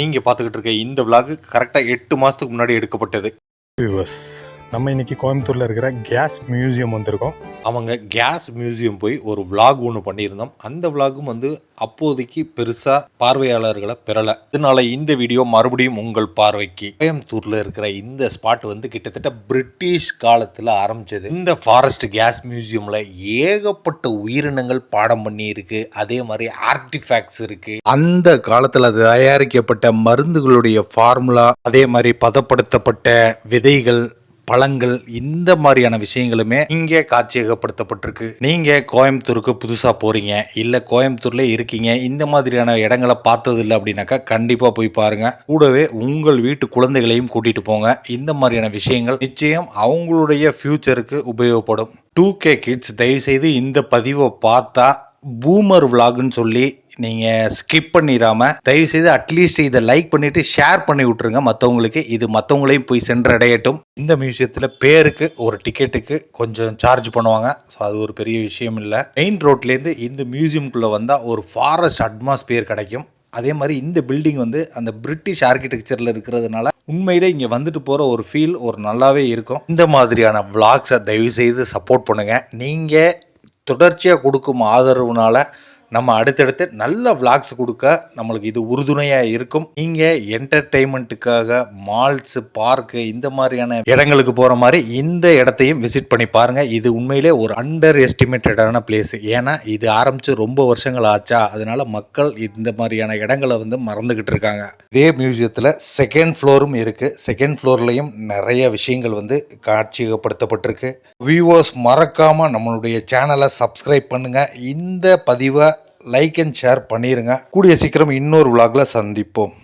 நீங்கள் பார்த்துக்கிட்டு இருக்க இந்த விலாகு கரெக்டாக எட்டு மாதத்துக்கு முன்னாடி எடுக்கப்பட்டது. நம்ம இன்னைக்கு கோயம்புத்தூர்ல இருக்கிற கேஸ் மியூசியம் வந்திருக்கோம். அவங்க கேஸ் மியூசியம் போய் ஒரு விளாக் ஒன்று பண்ணியிருந்தோம். அந்த விளாகும் வந்து அப்போதைக்கு பெருசாக பார்வையாளர்களை பெறலை. இதனால இந்த வீடியோ மறுபடியும் உங்கள் பார்வைக்கு. கோயம்புத்தூரில் இருக்கிற இந்த ஸ்பாட் வந்து கிட்டத்தட்ட பிரிட்டிஷ் காலத்தில் ஆரம்பிச்சது. இந்த ஃபாரஸ்ட் கேஸ் மியூசியமில் ஏகப்பட்ட உயிரினங்கள் பாடம் பண்ணி இருக்கு அதே மாதிரி ஆர்டிஃபேக்ட்ஸ் இருக்கு. அந்த காலத்தில் தயாரிக்கப்பட்ட மருந்துகளுடைய ஃபார்முலா அதே மாதிரி பதப்படுத்தப்பட்ட விதைகள் பழங்கள் இந்த மாதிரியான விஷயங்களுமே இங்கே காட்சியகப்படுத்தப்பட்டிருக்கு. நீங்க கோயம்புத்தூருக்கு புதுசா போறீங்க இல்ல கோயம்புத்தூர்ல இருக்கீங்க இந்த மாதிரியான இடங்களை பார்த்தது இல்லை அப்படின்னாக்கா கண்டிப்பா போய் பாருங்க. கூடவே உங்கள் வீட்டு குழந்தைகளையும் கூட்டிட்டு போங்க. இந்த மாதிரியான விஷயங்கள் நிச்சயம் அவங்களுடைய ஃபியூச்சருக்கு உபயோகப்படும். டூ கே கிட்ஸ் தயவுசெய்து இந்த பதிவை பார்த்தா பூமர் விலாகுன்னு சொல்லி நீங்கள் ஸ்கிப் பண்ணிடாமல் தயவுசெய்து அட்லீஸ்ட் இதை லைக் பண்ணிவிட்டு ஷேர் பண்ணி விட்ருங்க மற்றவங்களுக்கு இது மற்றவங்களையும் போய் சென்றடையட்டும். இந்த மியூசியத்தில் பேருக்கு ஒரு டிக்கெட்டுக்கு கொஞ்சம் சார்ஜ் பண்ணுவாங்க. ஸோ அது ஒரு பெரிய விஷயம் இல்லை. மெயின் ரோட்லேருந்து இந்த மியூசியம்குள்ளே வந்தால் ஒரு ஃபாரஸ்ட் அட்மாஸ்பியர் கிடைக்கும். அதே மாதிரி இந்த பில்டிங் வந்து அந்த பிரிட்டிஷ் ஆர்கிடெக்சரில் இருக்கிறதுனால உண்மையிலே இங்கே வந்துட்டு போகிற ஒரு ஃபீல் ஒரு நல்லாவே இருக்கும். இந்த மாதிரியான விளாக்ஸை தயவுசெய்து சப்போர்ட் பண்ணுங்கள் நீங்கள் தொடர்ச்சியாக கொடுக்கும் ஆதரவுனால நம்ம அடுத்தடுத்து நல்ல விளாக்ஸ் கொடுக்க நம்மளுக்கு இது உறுதுணையாக இருக்கும். நீங்கள் என்டர்டெயின்மெண்ட்டுக்காக மால்ஸ் பார்க்கு இந்த மாதிரியான இடங்களுக்கு போகிற மாதிரி இந்த இடத்தையும் விசிட் பண்ணி பாருங்கள் இது உண்மையிலே ஒரு அண்டர் எஸ்டிமேட்டடான பிளேஸ் ஏன்னா இது ஆரம்பித்து ரொம்ப வருஷங்கள் ஆச்சா அதனால மக்கள் இந்த மாதிரியான இடங்களை வந்து மறந்துக்கிட்டு இருக்காங்க. இதே மியூசியத்தில் செகண்ட் ஃப்ளோரும் இருக்குது செகண்ட் ஃப்ளோர்லேயும் நிறைய விஷயங்கள் வந்து காட்சியகப்படுத்தப்பட்டிருக்கு. வியூவர்ஸ் மறக்காமல் நம்மளுடைய சேனலை சப்ஸ்கிரைப் பண்ணுங்கள் இந்த பதிவை லைக் அண்ட் ஷேர் பண்ணிடுங்க கூடிய சீக்கிரம் இன்னொரு விலாகில் சந்திப்போம்.